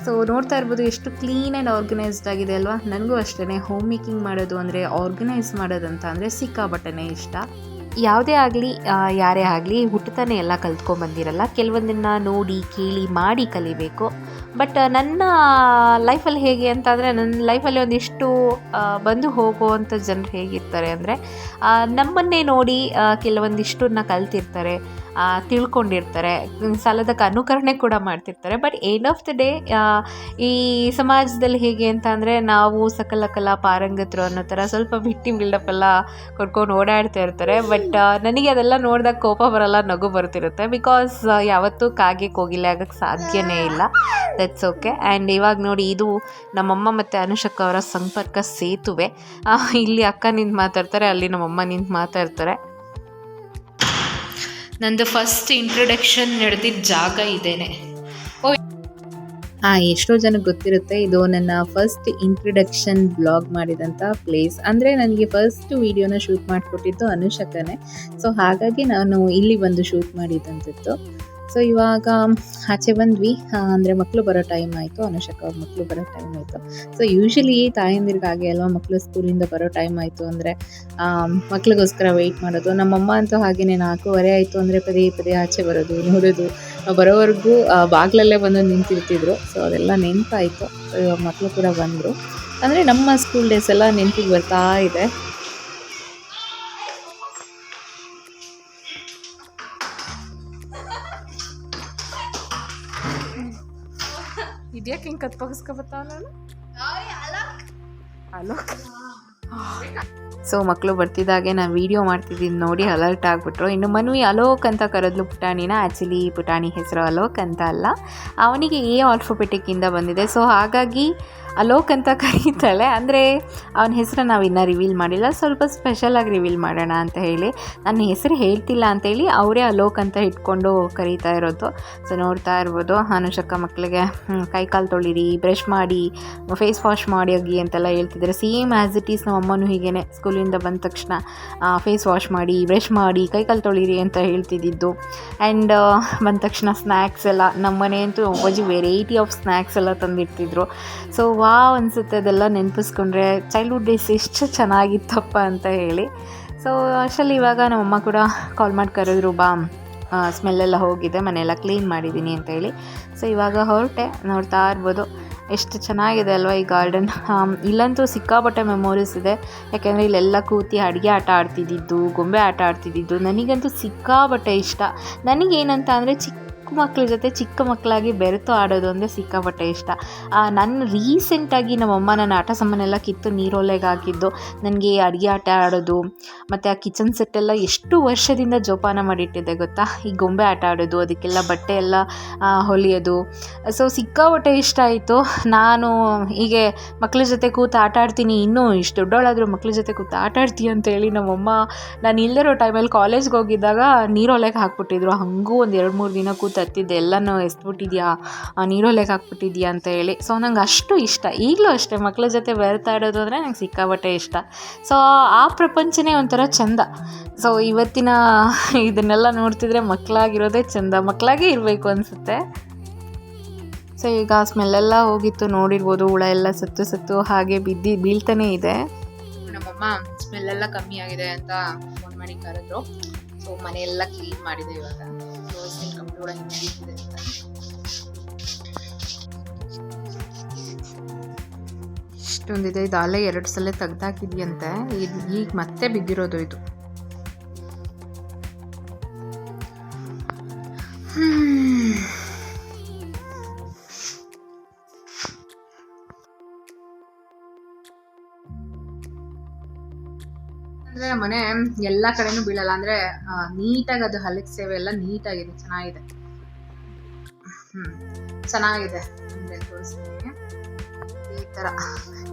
B: ಸೊ ನೋಡ್ತಾ ಇರ್ಬೋದು, ಎಷ್ಟು ಕ್ಲೀನ್ ಆ್ಯಂಡ್ ಆರ್ಗನೈಸ್ಡ್ ಆಗಿದೆ ಅಲ್ವಾ? ನನಗೂ ಅಷ್ಟೇ ಹೋಮ್ ಮೇಕಿಂಗ್ ಮಾಡೋದು ಅಂದರೆ ಆರ್ಗನೈಸ್ ಮಾಡೋದಂತ ಅಂದರೆ ಸಿಕ್ಕಾಬಟ್ಟೆನೇ ಇಷ್ಟ. ಯಾವುದೇ ಆಗಲಿ ಯಾರೇ ಆಗಲಿ ಹುಟ್ಟುತ್ತಾನೆ ಎಲ್ಲ ಕಲ್ತ್ಕೊಂಡ್ಬಂದಿರಲ್ಲ ಕೆಲವೊಂದನ್ನು ನೋಡಿ, ಕೇಳಿ, ಮಾಡಿ ಕಲಿಬೇಕು. ಬಟ್ ನನ್ನ ಲೈಫಲ್ಲಿ ಹೇಗೆ ಅಂತಂದರೆ, ನನ್ನ ಲೈಫಲ್ಲಿ ಒಂದಿಷ್ಟು ಬಂದು ಹೋಗುವಂಥ ಜನರು ಹೇಗಿರ್ತಾರೆ ಅಂದರೆ ನಮ್ಮನ್ನೇ ನೋಡಿ ಕೆಲವೊಂದಿಷ್ಟನ್ನ ಕಲ್ತಿರ್ತಾರೆ ತಿಳ್ಕೊಂಡಿರ್ತಾರೆ ಸಾಲದಕ್ಕೆ ಅನುಕರಣೆ ಕೂಡ ಮಾಡ್ತಿರ್ತಾರೆ. But end of the day ಈ ಸಮಾಜದಲ್ಲಿ ಹೇಗೆ ಅಂತ ಅಂದರೆ, ನಾವು ಸಕಲ ಕಲಾ ಪಾರಂಗತರು ಅನ್ನೋ ಥರ ಸ್ವಲ್ಪ ಬಿಟ್ಟಿ ಬಿಲ್ಡಪ್ ಎಲ್ಲ ಕೊಡ್ಕೊಂಡು ಓಡಾಡ್ತಾ ಇರ್ತಾರೆ. ಬಟ್ ನನಗೆ ಅದೆಲ್ಲ ನೋಡಿದಾಗ ಕೋಪ ಬರಲ್ಲ, ನಗು ಬರ್ತಿರುತ್ತೆ. ಬಿಕಾಸ್ ಯಾವತ್ತೂ ಕಾಗೆ ಕೋಗಿಲೆ ಆಗಕ್ಕೆ ಸಾಧ್ಯನೇ ಇಲ್ಲ. ದಟ್ಸ್ ಓಕೆ ಆ್ಯಂಡ್ ಇವಾಗ ನೋಡಿ, ಇದು ನಮ್ಮಮ್ಮ ಮತ್ತು ಅನುಷಕ್ಕ ಅವರ ಸಂಪರ್ಕ ಸೇತುವೆ. ಇಲ್ಲಿ ಅಕ್ಕ ನಿಂತು ಮಾತಾಡ್ತಾರೆ, ಅಲ್ಲಿ ನಮ್ಮಮ್ಮ ನಿಂತು ಮಾತಾಡ್ತಾರೆ.
A: ನಂದು ಫಸ್ಟ್ ಇಂಟ್ರೊಡಕ್ಷನ್ ನಡೆದಿದ್ದ ಜಾಗ ಇದೇನೆ.
B: ಹಾಂ, ಎಷ್ಟೋ ಜನಕ್ಕೆ ಗೊತ್ತಿರುತ್ತೆ, ಇದು ನನ್ನ ಫಸ್ಟ್ ಇಂಟ್ರಡಕ್ಷನ್ ಬ್ಲಾಗ್ ಮಾಡಿದಂಥ ಪ್ಲೇಸ್ ಅಂದರೆ ನನಗೆ ಫಸ್ಟ್ ವಿಡಿಯೋನ ಶೂಟ್ ಮಾಡಿಕೊಟ್ಟಿದ್ದು ಅನುಷಕನೇ. ಸೊ ಹಾಗಾಗಿ ನಾನು ಇಲ್ಲಿ ಬಂದು ಶೂಟ್ ಮಾಡಿದ್ದಂಥದ್ದು ಸೊ ಇವಾಗ ಆಚೆ ಬಂದ್ವಿ. ಅಂದರೆ ಮಕ್ಕಳು ಬರೋ ಟೈಮ್ ಆಯಿತು. ಅನುಷಕ ಮಕ್ಕಳು ಬರೋ ಟೈಮ್ ಆಯಿತು. ಸೊ ಯೂಶಲಿ ತಾಯಂದಿರಿಗಾಗೆ ಅಲ್ವಾ ಮಕ್ಕಳು ಸ್ಕೂಲಿಂದ ಬರೋ ಟೈಮ್ ಆಯಿತು ಅಂದರೆ ಮಕ್ಳಿಗೋಸ್ಕರ ವೆಯ್ಟ್ ಮಾಡೋದು. ನಮ್ಮಮ್ಮ ಅಂತೂ ಹಾಗೆಯೇ ನಾಲ್ಕೂವರೆ ಆಯಿತು ಅಂದರೆ ಪದೇ ಪದೇ ಆಚೆ ಬರೋದು, ನೋಡೋದು. ಬರೋವರೆಗೂ ಬಾಗಿಲಲ್ಲೇ ಬಂದು ನಿಂತಿರ್ತಿದ್ರು. ಸೊ ಅದೆಲ್ಲ ನೆನಪಾಯಿತು. ಮಕ್ಕಳು ಕೂಡ ಬಂದರು. ಅಂದರೆ ನಮ್ಮ ಸ್ಕೂಲ್ ಡೇಸ್ ಎಲ್ಲ ನೆನಪಿಗೆ ಬರ್ತಾ ಇದೆ.
A: ಇದ್ಯಾಕೆ ಹಿಂಗೆ ಕತ್ಪಗಿಸ್ಕೊಬತ್ತಾವ ನಾನು ಅಲೋಕ್
B: ಸೊ ಮಕ್ಕಳು ಬರ್ತಿದ್ದಾಗೆ ನಾನು ವಿಡಿಯೋ ಮಾಡ್ತಿದ್ದೀನಿ ನೋಡಿ ಅಲರ್ಟ್ ಆಗಿಬಿಟ್ರು. ಇನ್ನು ಮನ್ವಿ ಅಲೋಕ್ ಅಂತ ಕರೆದ್ಲು ಪುಟಾಣಿನ ಆ್ಯಕ್ಚುಲಿ ಪುಟಾಣಿ ಹೆಸರು ಅಲೋಕ್ ಅಂತ ಅಲ್ಲ. ಅವನಿಗೆ ಎ ಆಲ್ಫೋಬೆಟಿಕ್ಕಿಂದ ಬಂದಿದೆ. ಸೊ ಹಾಗಾಗಿ
C: ಅಲೋಕ್ ಅಂತ ಕರೀತಾಳೆ. ಅಂದರೆ ಅವನ ಹೆಸರು ನಾವು ಇನ್ನೂ ರಿವೀಲ್ ಮಾಡಿಲ್ಲ. ಸ್ವಲ್ಪ ಸ್ಪೆಷಲಾಗಿ ರಿವೀಲ್ ಮಾಡೋಣ ಅಂತ ಹೇಳಿ. ನನ್ನ ಹೆಸರು ಹೇಳ್ತಿಲ್ಲ ಅಂತೇಳಿ ಅವರೇ ಅಲೋಕ್ ಅಂತ ಇಟ್ಕೊಂಡು ಕರೀತಾ ಇರೋದು. ಸೊ ನೋಡ್ತಾ ಇರ್ಬೋದು. ಅನುಷಕ್ಕ ಮಕ್ಕಳಿಗೆ ಕೈ ಕಾಲು ತೊಳಿರಿ ಬ್ರಷ್ ಮಾಡಿ ಫೇಸ್ ವಾಶ್ ಮಾಡಿ ಹೋಗಿ ಅಂತೆಲ್ಲ ಹೇಳ್ತಿದ್ದಾರೆ ಸೇಮ್ ಆ್ಯಸ್ ಇಟ್ ಈಸ್ ನಮ್ಮ ಅಮ್ಮನೂ ಹೀಗೇ ಸ್ಕೂಲಿಂದ ಬಂದ ತಕ್ಷಣ ಫೇಸ್ ವಾಶ್ ಮಾಡಿ ಬ್ರಷ್ ಮಾಡಿ, ಕೈ ಕಾಲು ತೊಳಿರಿ ಅಂತ ಹೇಳ್ತಿದ್ದಿದ್ದು. ಆ್ಯಂಡ್ ಬಂದ ತಕ್ಷಣ ಸ್ನ್ಯಾಕ್ಸ್ ಎಲ್ಲ ನಮ್ಮನೆ ಅಂತೂ ಒಜಿ ವೆರೈಟಿ ಆಫ್ ಸ್ನ್ಯಾಕ್ಸ್ ಎಲ್ಲ ತಂದಿರ್ತಿದ್ರು ಸೊ ವಾವ್ ಅನಿಸುತ್ತೆ ಅದೆಲ್ಲ ನೆನಪಿಸ್ಕೊಂಡ್ರೆ ಚೈಲ್ಡ್ಹುಡ್ ಡೇಸ್ ಎಷ್ಟು ಚೆನ್ನಾಗಿತ್ತಪ್ಪ ಅಂತ ಹೇಳಿ. ಸೊ ಅಷ್ಟರಲ್ಲಿ ಇವಾಗ ನಮ್ಮಮ್ಮ ಕೂಡ ಕಾಲ್ ಮಾಡಿ ಕರೆದ್ರು, ಬಾ ಸ್ಮೆಲ್ಲೆಲ್ಲ ಹೋಗಿದೆ, ಮನೆಯೆಲ್ಲ ಕ್ಲೀನ್ ಮಾಡಿದ್ದೀನಿ ಅಂತ ಹೇಳಿ. ಸೊ ಇವಾಗ ಹೊರಟೆ, ನೋಡ್ತಾ ಇರ್ಬೋದು. ಎಷ್ಟು ಚೆನ್ನಾಗಿದೆ ಅಲ್ವಾ ಈ ಗಾರ್ಡನ್ ಇಲ್ಲಂತೂ ಸಿಕ್ಕಾಪಟ್ಟೆ ಮೆಮೊರೀಸ್ ಇದೆ. ಯಾಕೆಂದರೆ ಇಲ್ಲೆಲ್ಲ ಕೂತಿ ಅಡುಗೆ ಆಟ ಆಡ್ತಿದ್ದಿದ್ದು, ಗೊಂಬೆ ಆಟ ಆಡ್ತಿದ್ದಿದ್ದು, ನನಗಂತೂ ಸಿಕ್ಕಾಪಟ್ಟೆ ಇಷ್ಟ. ನನಗೇನಂತ ಅಂದರೆ ಚಿಕ್ಕ ಮಕ್ಕಳ ಜೊತೆ ಚಿಕ್ಕ ಮಕ್ಕಳಾಗಿ ಬೆರೆತು ಆಡೋದು ಅಂದರೆ ಸಿಕ್ಕಾಪಟ್ಟೆ ಇಷ್ಟ. ನನ್ನ ರೀಸೆಂಟಾಗಿ ನಮ್ಮಮ್ಮ ನನ್ನ ಆಟ ಸಾಮಾನೆಲ್ಲ ಕಿತ್ತು ನೀರೊಲೆಗೆ ಹಾಕಿದ್ದು. ನನಗೆ ಅಡುಗೆ ಆಟ ಆಡೋದು, ಮತ್ತು ಆ ಕಿಚನ್ ಸೆಟ್ಟೆಲ್ಲ ಎಷ್ಟು ವರ್ಷದಿಂದ ಜೋಪಾನ ಮಾಡಿಟ್ಟಿದ್ದೆ ಗೊತ್ತಾ? ಈ ಗೊಂಬೆ ಆಟ ಆಡೋದು, ಅದಕ್ಕೆಲ್ಲ ಬಟ್ಟೆ ಎಲ್ಲ ಹೊಲಿಯೋದು. ಸೊ ಸಿಕ್ಕಾಪಟ್ಟೆ ಇಷ್ಟ ಆಯಿತು. ನಾನು ಹೀಗೆ ಮಕ್ಕಳ ಜೊತೆ ಕೂತು ಆಟ ಆಡ್ತೀನಿ. ಇನ್ನೂ ಇಷ್ಟು ದೊಡ್ಡವಳಾದರೂ ಮಕ್ಕಳ ಜೊತೆ ಕೂತು ಆಟ ಆಡ್ತೀಯ ಅಂತೇಳಿ ನಮ್ಮಮ್ಮ ನಾನು ಇಲ್ಲದಿರೋ ಟೈಮಲ್ಲಿ ಕಾಲೇಜ್ಗೆ ಹೋಗಿದ್ದಾಗ ನೀರೊಲೆಗೆ ಹಾಕ್ಬಿಟ್ಟಿದ್ರು. ಹಾಗೂ ಒಂದು ಎರಡು ಮೂರು ದಿನ ಕೂತು ಹತ್ತಿದ್ದೆ ಎಲ್ಲನೂ ಎಸ್ಬಿಟ್ಟಿದ್ಯಾ? ನೀರೊಲೆಗೆ ಹಾಕ್ಬಿಟ್ಟಿದ್ಯಾ ಅಂತ ಹೇಳಿ. ಸೊ ನಂಗೆ ಅಷ್ಟು ಇಷ್ಟ. ಈಗಲೂ ಅಷ್ಟೇ ಮಕ್ಕಳ ಜೊತೆ ಬೆರ್ತಾ ಇಡೋದು ಅಂದರೆ ನಂಗೆ ಸಿಕ್ಕಾಬಟ್ಟೆ ಇಷ್ಟ. ಸೊ ಆ ಪ್ರಪಂಚನೇ ಒಂಥರ ಚಂದ. ಸೊ ಇವತ್ತಿನ ಇದನ್ನೆಲ್ಲ ನೋಡ್ತಿದ್ರೆ ಮಕ್ಕಳಾಗಿರೋದೇ ಚಂದ. ಮಕ್ಕಳಾಗೇ ಇರಬೇಕು ಅನಿಸುತ್ತೆ. ಸೊ ಈಗ ಸ್ಮೆಲ್ಲೆಲ್ಲ ಹೋಗಿತ್ತು, ನೋಡಿರ್ಬೋದು, ಹುಳ ಎಲ್ಲ ಸತ್ತು ಸತ್ತು ಹಾಗೆ ಬಿದ್ದು, ಬೀಳ್ತಾನೇ ಇದೆ.
B: ನಮ್ಮಮ್ಮ ಸ್ಮೆಲ್ಲೆಲ್ಲ ಕಮ್ಮಿ ಆಗಿದೆ ಅಂತ ಫೋನ್ ಮಾಡಿ ಕರೆದ್ರು. ಸೊ ಮನೆಯೆಲ್ಲ ಕ್ಲೀನ್ ಮಾಡಿದೆ ಇವಾಗ. ಕೂಡ ಅಂತ
C: ಇಷ್ಟೊಂದಿದೆ. ಇದು ಅಲ್ಲೇ ಎರಡು ಸಲ ತೆಗ್ದಾಕಿದ್ಯಂತೆ. ಇದು ಈಗ ಮತ್ತೆ ಬಿದ್ದಿರೋದು ಇದು.
B: ಮನೆ ಎಲ್ಲ ಕಡೆನೂ ಬೀಳಲ್ಲ. ಅಂದ್ರೆ ನೀಟಾಗಿ ಅದು ಹಲಕ್ ಸೇವೆ ಎಲ್ಲ ನೀಟಾಗಿದೆ, ಚೆನ್ನಾಗಿದೆ. ಹ್ಮ್, ಚೆನ್ನಾಗಿದೆ. ತೋರಿಸ್ತೀನಿ. ಈ ತರ.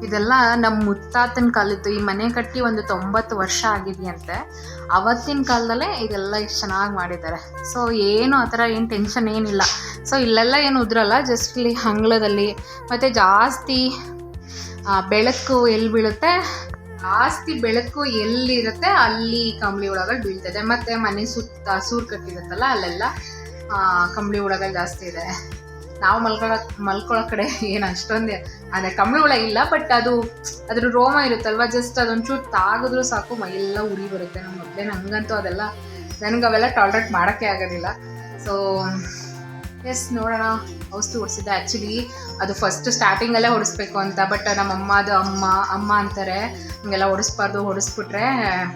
B: ಇದೆಲ್ಲ ನಮ್ಮ ಮುತ್ತಾತನ ಕಾಲದ್ದು, ಈ ಮನೆ ಕಟ್ಟಿ ಒಂದು ತೊಂಬತ್ತು ವರ್ಷ ಆಗಿದೆಯಂತೆ. ಅವತ್ತಿನ ಕಾಲದಲ್ಲೇ ಇದೆಲ್ಲ ಇಷ್ಟು ಚೆನ್ನಾಗಿ ಮಾಡಿದ್ದಾರೆ. ಸೊ ಏನು ಆ ಥರ ಏನು ಟೆನ್ಷನ್ ಏನಿಲ್ಲ. ಸೊ ಇಲ್ಲೆಲ್ಲ ಏನು ಉದ್ರಲ್ಲ ಜಸ್ಟ್ ಇಲ್ಲಿ ಅಂಗಳದಲ್ಲಿ ಮತ್ತು ಜಾಸ್ತಿ ಬೆಳಕು ಎಲ್ಲಿ ಬೀಳುತ್ತೆ? ಜಾಸ್ತಿ ಬೆಳಕು ಎಲ್ಲಿರುತ್ತೆ, ಅಲ್ಲಿ ಕಂಬಳಿ ಹುಳಗಳು ಬೀಳ್ತದೆ. ಮತ್ತೆ ಮನೆ ಸುತ್ತ ಸೂರು ಕಟ್ಟಿರುತ್ತಲ್ಲ, ಅಲ್ಲೆಲ್ಲ ಕಂಬಳಿ ಹುಳಗಳು ಜಾಸ್ತಿ ಇದೆ. ನಾವು ಮಲ್ಕೊಳಕ್ ಮಲ್ಕೊಳ್ಳೋ ಕಡೆ ಏನು ಅಷ್ಟೊಂದೆ, ಅಂದರೆ ಕಂಬಳಿ ಹುಳ ಇಲ್ಲ ಬಟ್ ಅದು ಅದ್ರ ರೋಮ ಇರುತ್ತಲ್ವ ಜಸ್ಟ್ ಅದೊಂಚೂರು ತಾಗಿದ್ರು ಸಾಕು ಮೈಯೆಲ್ಲ ಉರಿ ಬರುತ್ತೆ. ನಮ್ಮ ಮೊದಲೇ ನಂಗಂತೂ ಅದೆಲ್ಲ ನನಗೆ ಅವೆಲ್ಲ ಟಾಲ್ರೇಟ್ ಮಾಡೋಕ್ಕೆ ಆಗೋದಿಲ್ಲ. ಸೊ ಎಸ್ ನೋಡೋಣ. ಔಷಧಿ ಹೊಡಿಸಿದ್ದೆ ಆ್ಯಕ್ಚುಲಿ ಅದು ಫಸ್ಟ್ ಸ್ಟಾರ್ಟಿಂಗಲ್ಲೇ ಹೊಡಿಸ್ಬೇಕು ಅಂತ ಬಟ್ ನಮ್ಮ ಅದು ಅಮ್ಮ ಅಮ್ಮ ಅಂತಾರೆ. ಹಂಗೆಲ್ಲ ಹೊಡಿಸ್ಬಾರ್ದು, ಹೊಡಿಸ್ಬಿಟ್ರೆ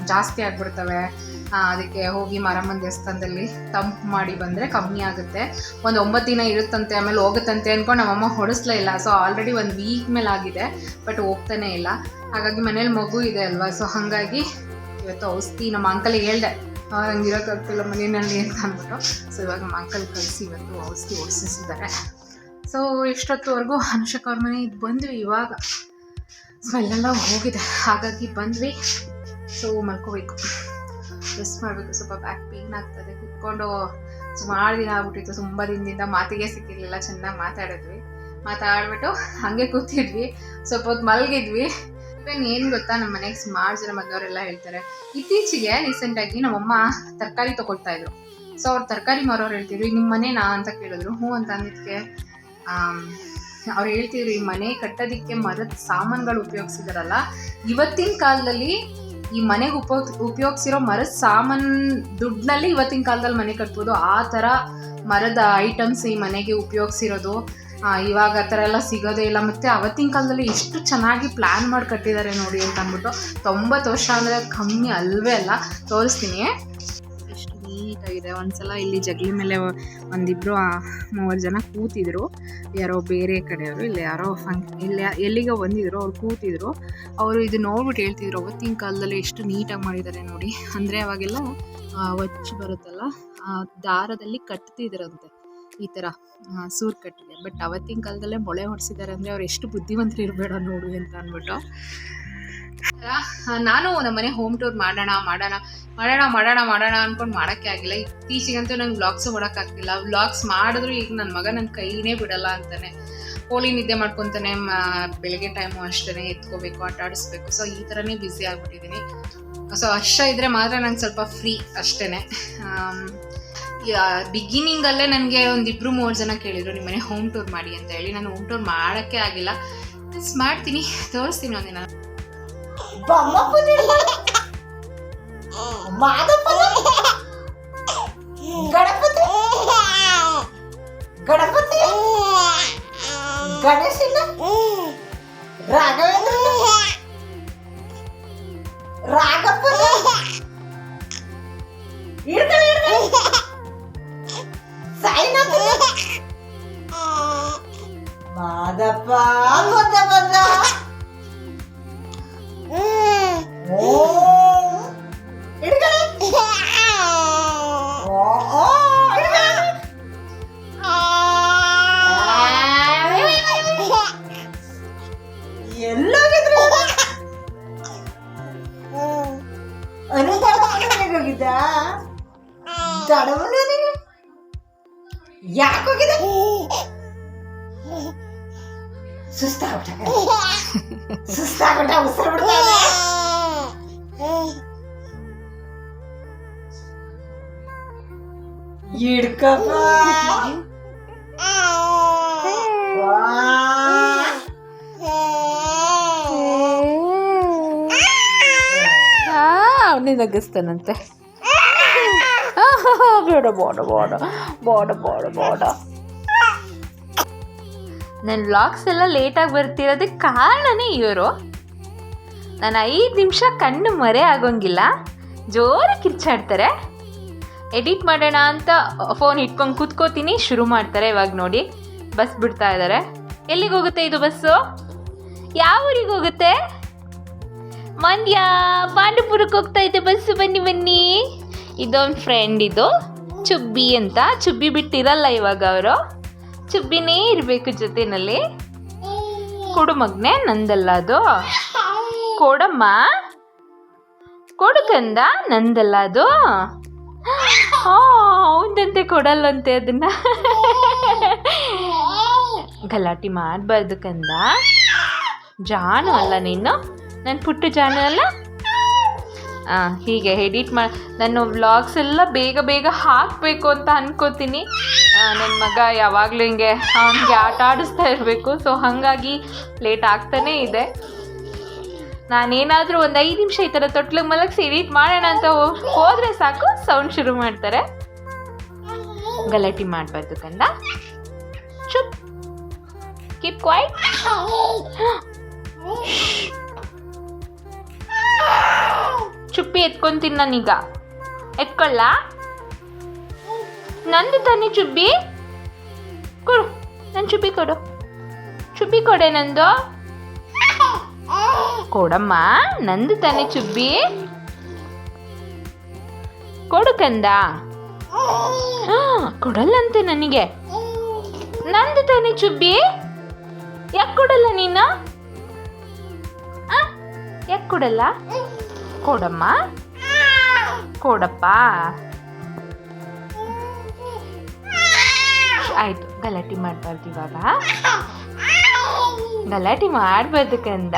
B: ಜಾಸ್ತಿ ಆಗಿಬಿಡ್ತವೆ. ಅದಕ್ಕೆ ಹೋಗಿ ಮಾರಮ್ಮನ ದೇವಸ್ಥಾನದಲ್ಲಿ ತಂಪು ಮಾಡಿ ಬಂದರೆ ಕಮ್ಮಿ ಆಗುತ್ತೆ. ಒಂದು ಒಂಬತ್ತು ದಿನ ಇರುತ್ತಂತೆ, ಆಮೇಲೆ ಹೋಗುತ್ತಂತೆ ಅಂದ್ಕೊಂಡು ನಮ್ಮಮ್ಮ ಹೊಡಿಸ್ಲೇ ಇಲ್ಲ. ಸೊ ಆಲ್ರೆಡಿ ಒಂದು ವೀಕ್ ಮೇಲೆ ಆಗಿದೆ ಬಟ್ ಹೋಗ್ತಾನೆ ಇಲ್ಲ. ಹಾಗಾಗಿ ಮನೇಲಿ ಮಗು ಇದೆ ಅಲ್ವಾ? ಸೊ ಹಾಗಾಗಿ ಇವತ್ತು ಔಷಧಿ ನಮ್ಮ ಅಂಕಲಿಗೆ ಹೇಳ್ದೆ. ಹಂಗೆ ಇರೋಕ್ಕಾಗ್ತಿಲ್ಲ ಮನೆಯಲ್ಲಿ ಅಂತ ಅಂದ್ಬಿಟ್ಟು. ಸೊ ಇವಾಗ ನಮ್ಮ ಅಂಕಲ್ ಕಳಿಸಿ ಇವತ್ತು ಔಷಧಿ ಓಡಿಸಿದ್ದಾರೆ ಸೊ ಎಷ್ಟೊತ್ತುವರೆಗೂ ಅನುಷಕ್ ಅವ್ರ ಇದು ಬಂದ್ವಿ ಇವಾಗ. ಸ್ಮೆಲ್ಲೆಲ್ಲ ಹೋಗಿದೆ. ಹಾಗಾಗಿ ಬಂದ್ವಿ. ಸೊ ಮಲ್ಕೋಬೇಕು. ರೆಸ್ಟ್ ಮಾಡಬೇಕು. ಸ್ವಲ್ಪ ಬ್ಯಾಕ್ ಪೇನ್ ಆಗ್ತದೆ. ಕುತ್ಕೊಂಡು ಸುಮಾರು ದಿನ ಆಗ್ಬಿಟ್ಟಿತ್ತು. ತುಂಬ ದಿನದಿಂದ ಮಾತಿಗೆ ಸಿಕ್ಕಿರಲಿಲ್ಲ. ಚೆನ್ನಾಗಿ ಮಾತಾಡಿದ್ವಿ. ಮಾತಾಡ್ಬಿಟ್ಟು ಹಾಗೆ ಕೂತಿದ್ವಿ. ಸ್ವಲ್ಪ ಹೊತ್ತು ಮಲಗಿದ್ವಿ. ಇವನ್ ಏನು ಗೊತ್ತಾ? ನಮ್ಮ ಮನೆಗೆ ಸುಮಾರು ಜನ ಬಂದವರೆಲ್ಲ ಹೇಳ್ತಾರೆ, ಇತ್ತೀಚೆಗೆ ರೀಸೆಂಟಾಗಿ ನಮ್ಮಮ್ಮ ತರಕಾರಿ ತಗೊಳ್ತಾ ಇದ್ರು. ಸೊ ಅವ್ರು ತರಕಾರಿ ಮಾರೋರು ಹೇಳ್ತಿದ್ರು ನಿಮ್ಮ ಮನೆನಾ ಅಂತ ಕೇಳಿದ್ರು. ಹ್ಞೂ ಅಂತ ಅಂದಿದ್ದಕ್ಕೆ ಅವ್ರು ಹೇಳ್ತಿದ್ರು, ಈ ಮನೆ ಕಟ್ಟೋದಿಕ್ಕೆ ಮರದ ಸಾಮಾನುಗಳು ಉಪಯೋಗಿಸಿದಾರಲ್ಲ, ಇವತ್ತಿನ ಕಾಲದಲ್ಲಿ ಈ ಮನೆಗೆ ಉಪಯೋಗ ಉಪಯೋಗಿಸಿರೋ ಮರದ ಸಾಮಾನು ದುಡ್ಡಿನಲ್ಲಿ ಇವತ್ತಿನ ಕಾಲದಲ್ಲಿ ಮನೆ ಕಟ್ಬೋದು. ಆ ಥರ ಮರದ ಐಟಮ್ಸ್ ಈ ಮನೆಗೆ ಉಪಯೋಗಿಸಿರೋದು. ಇವಾಗ ಆ ಥರ ಎಲ್ಲ ಸಿಗೋದೇ ಇಲ್ಲ. ಮತ್ತು ಅವತ್ತಿನ ಕಾಲದಲ್ಲಿ ಎಷ್ಟು ಚೆನ್ನಾಗಿ ಪ್ಲ್ಯಾನ್ ಮಾಡಿ ಕಟ್ಟಿದ್ದಾರೆ ನೋಡಿ ಅಂತ ಅಂದ್ಬಿಟ್ಟು ತೊಂಬತ್ತು ವರ್ಷ ಅಂದರೆ ಕಮ್ಮಿ ಅಲ್ವೇ ಅಲ್ಲ. ತೋರಿಸ್ತೀನಿ. ಎಷ್ಟು ನೀಟಾಗಿದೆ. ಒಂದ್ಸಲ ಇಲ್ಲಿ ಜಗಲಿ ಮೇಲೆ ಒಂದಿಬ್ಬರು ಮೂವರು ಜನ ಕೂತಿದ್ರು. ಯಾರೋ ಬೇರೆ ಕಡೆಯವರು ಇಲ್ಲಿ ಯಾರೋ ಫಂಕ್ ಇಲ್ಲಿ ಎಲ್ಲಿಗೆ ಬಂದಿದ್ರು ಅವ್ರು ಕೂತಿದ್ರು. ಅವರು ಇದು ನೋಡ್ಬಿಟ್ಟು ಹೇಳ್ತಿದ್ರು ಅವತ್ತಿನ ಕಾಲದಲ್ಲಿ ಎಷ್ಟು ನೀಟಾಗಿ ಮಾಡಿದ್ದಾರೆ ನೋಡಿ. ಅಂದರೆ ಅವಾಗೆಲ್ಲ ಆ, ಬರುತ್ತಲ್ಲ ಆ ದಾರದಲ್ಲಿ ಕಟ್ತಿದ್ರಂತೆ.
A: ಈ ಥರ ಸೂರ್ ಕಟ್ಟಿದೆ. ಬಟ್ ಅವತ್ತಿನ ಕಾಲದಲ್ಲೇ ಮೊಳೆ ಹೊಡ್ಸಿದ್ದಾರೆ ಅಂದರೆ ಅವ್ರು ಎಷ್ಟು ಬುದ್ಧಿವಂತರು ಇರಬೇಡ ನೋಡು ಅಂತ ಅಂದ್ಬಿಟ್ಟು. ನಾನು ನಾನು ನಮ್ಮನೆ ಹೋಮ್ ಟೂರ್ ಮಾಡೋಣ ಮಾಡೋಣ ಮಾಡೋಣ ಮಾಡೋಣ ಮಾಡೋಣ ಅನ್ಕೊಂಡು ಮಾಡೋಕ್ಕೆ ಆಗಿಲ್ಲ. ಇತ್ತೀಚೆಗಂತೂ ನಂಗೆ ವ್ಲಾಗ್ಸ್ ಮಾಡೋಕ್ಕಾಗ್ತಿಲ್ಲ ವ್ಲಾಗ್ಸ್ ಮಾಡಿದ್ರು ಈಗ ನನ್ನ ಮಗ ನನ್ನ ಕೈನೇ ಬಿಡಲ್ಲ ಅಂತಾನೆ. ಹೋಳಿ ನಿದ್ದೆ ಮಾಡ್ಕೊತಾನೆ ಬೆಳಿಗ್ಗೆ ಟೈಮು ಅಷ್ಟೇ ಎತ್ಕೋಬೇಕು, ಆಟ ಆಡಿಸ್ಬೇಕು. ಸೊ ಈ ಥರನೇ ಬ್ಯುಸಿ ಆಗ್ಬಿಟ್ಟಿದ್ದೀನಿ ಸೊ ಅಷ್ಟ ಇದ್ರೆ ಮಾತ್ರ ನಂಗೆ ಸ್ವಲ್ಪ ಫ್ರೀ ಅಷ್ಟೇ ಬಿಗಿನಿಂಗಲ್ಲೇ ನನಗೆ ಒಂದಿಬ್ರು ಮೂರು ಜನ ಕೇಳಿದ್ರು, ನಿಮ್ಮನೆ ಹೋಮ್ ಟೂರ್ ಮಾಡಿ ಅಂತ ಹೇಳಿ. ನಾನು ಹೋಮ್ ಟೂರ್ ಮಾಡೋಕ್ಕೆ ಆಗಿಲ್ಲ. ಮಾಡ್ತೀನಿ, ತೋರಿಸ್ತೀನಿ ಒಂದಿನ.
D: ಗಣಪತಿ. ಗಣಪತಿ. ರಾಘವೇಂದ್ರ. ರಾಘಪ್ಪ ಮಾದಪ್ಪ ಬಂದ ಬಂದ. ಎಲ್ಲೋಗಿದ್ರು ಹೋಗಿದ್ದ? ದಡಮನೆಗೆ ಯಾಕೆ ಹೋಗಿದ್ದ ಸುಸ್ತಾಗ್ಬಿಟ್ಟ ಸುಸ್ತಾಗ್ಬಿಟ್ಟ ಉಸಿರು ಬಿಡ್ತಾ ಹಿಡ್ಕಪ್ಪ.
B: ಅವನೇ ನಗಿಸ್ತಾನಂತೆ ಬೇಡ ಬೇಡ ಬೇಡ ಬೇಡ ಬೇಡ ಬೇಡ ನನ್ನ ವ್ಲಾಗ್ಸ್ ಎಲ್ಲ ಲೇಟಾಗಿ ಬರ್ತಿರೋದಕ್ಕೆ ಕಾರಣನೇ ಇವರು. ನಾನು ಐದು ನಿಮಿಷ ಕಣ್ಣು ಮರೆ ಆಗೋಂಗಿಲ್ಲ. ಜೋರಾಗಿ ಕಿರ್ಚಾಡ್ತಾರೆ. ಎಡಿಟ್ ಮಾಡೋಣ ಅಂತ ಫೋನ್ ಇಟ್ಕೊಂಡು ಕೂತ್ಕೋತೀನಿ, ಶುರು ಮಾಡ್ತಾರೆ ಇವಾಗ ನೋಡಿ. ಬಸ್ ಬಿಡ್ತಾ ಇದ್ದಾರೆ ಎಲ್ಲಿಗೆ ಹೋಗುತ್ತೆ ಇದು ಬಸ್ಸು? ಯಾವ ಊರಿಗೆ ಹೋಗುತ್ತೆ? ಮಂಡ್ಯ ಪಾಂಡುಪುರಕ್ಕೆ ಹೋಗ್ತಾ ಇದೆ ಬಸ್ಸು, ಬನ್ನಿ ಬನ್ನಿ. ಇದೊಂದು ಫ್ರೆಂಡ್ ಇದು. ಚುಬ್ಬಿ ಅಂತ. ಚುಬ್ಬಿ ಬಿಟ್ಟಿರಲ್ಲ ಇವಾಗ ಅವರು. ಚುಬ್ಬಿನೇ ಇರಬೇಕು ಜೊತೆನಲ್ಲಿ. ಕೊಡು ಮಗ್ನೆ, ನಂದಲ್ಲ ಅದು. ಕೊಡಮ್ಮ. ಕೊಡು ಕಂದ, ನಂದಲ್ಲ ಅದು. ಹೌದಂತೆ ಕೊಡಲ್ಲಂತೆ ಅದನ್ನ. ಗಲಾಟೆ ಮಾಡಬಾರ್ದು ಕಂದ. ಜಾನು ಅಲ್ಲ ನೀನು? ನನ್ನ ಪುಟ್ಟು ಜಾನು ಅಲ್ಲ? ಹೀಗೆ ಎಡಿಟ್ ಮಾಡಿ ನನ್ನ ವ್ಲಾಗ್ಸ್ ಎಲ್ಲ ಬೇಗ ಬೇಗ ಹಾಕಬೇಕು ಅಂತ ಅನ್ಕೋತೀನಿ. ನನ್ನ ಮಗ ಯಾವಾಗಲೂ ಹಿಂಗೆ ಅವನಿಗೆ ಆಟ ಆಡಿಸ್ತಾ ಇರಬೇಕು ಸೊ ಹಾಗಾಗಿ ಲೇಟ್ ಆಗ್ತಾನೇ ಇದೆ. ನಾನೇನಾದರೂ ಒಂದು ಐದು ನಿಮಿಷ ಈ ಥರ ತೊಟ್ಲಿಗೆ ಮಲಗಿಸಿ ಎಡಿಟ್ ಮಾಡೋಣ ಅಂತ ಹೋದರೆ ಸಾಕು ಸೌಂಡ್ ಶುರು ಮಾಡ್ತಾರೆ. ಗಲಾಟೆ ಮಾಡಬಾರ್ದು ಕಂದ. ಚುಪ್ ಕೀಪ್ ಕ್ವೈಟ್ ಚುಪ್ಪಿ ಎತ್ಕೊಂತೀನಿ ನಾನೀಗ. ಎತ್ಕೊಳ್ಳ ನಂದು ತಾನೆ ಚುಬ್ಬಿ ಕೊಡು ನನ್ನ ಚುಬ್ಬಿ ಕೊಡು. ಚುಬ್ಬಿ ಕೊಡೆ ನಂದು. ಕೊಡಮ್ಮ, ನಂದು ತಾನೆ ಚುಬ್ಬಿ ಕೊಡು ಕಂದ. ಕೊಡಲ್ಲಂತೆ ನನಗೆ. ನಂದು ತಾನೆ ಚುಬ್ಬಿ ಯಾಕೆ ಕೊಡಲ್ಲ ನೀನು? ಯಾಕೆ ಕೊಡಲ್ಲ? ಕೊಡಮ್ಮ? ಕೊಡಪ್ಪ. ಆಯ್ತು ಗಲಾಟೆ ಮಾಡಬಾರ್ದು ಇವಾಗ. ಗಲಾಟೆ ಮಾಡಬಾರ್ದು ಕಂದ.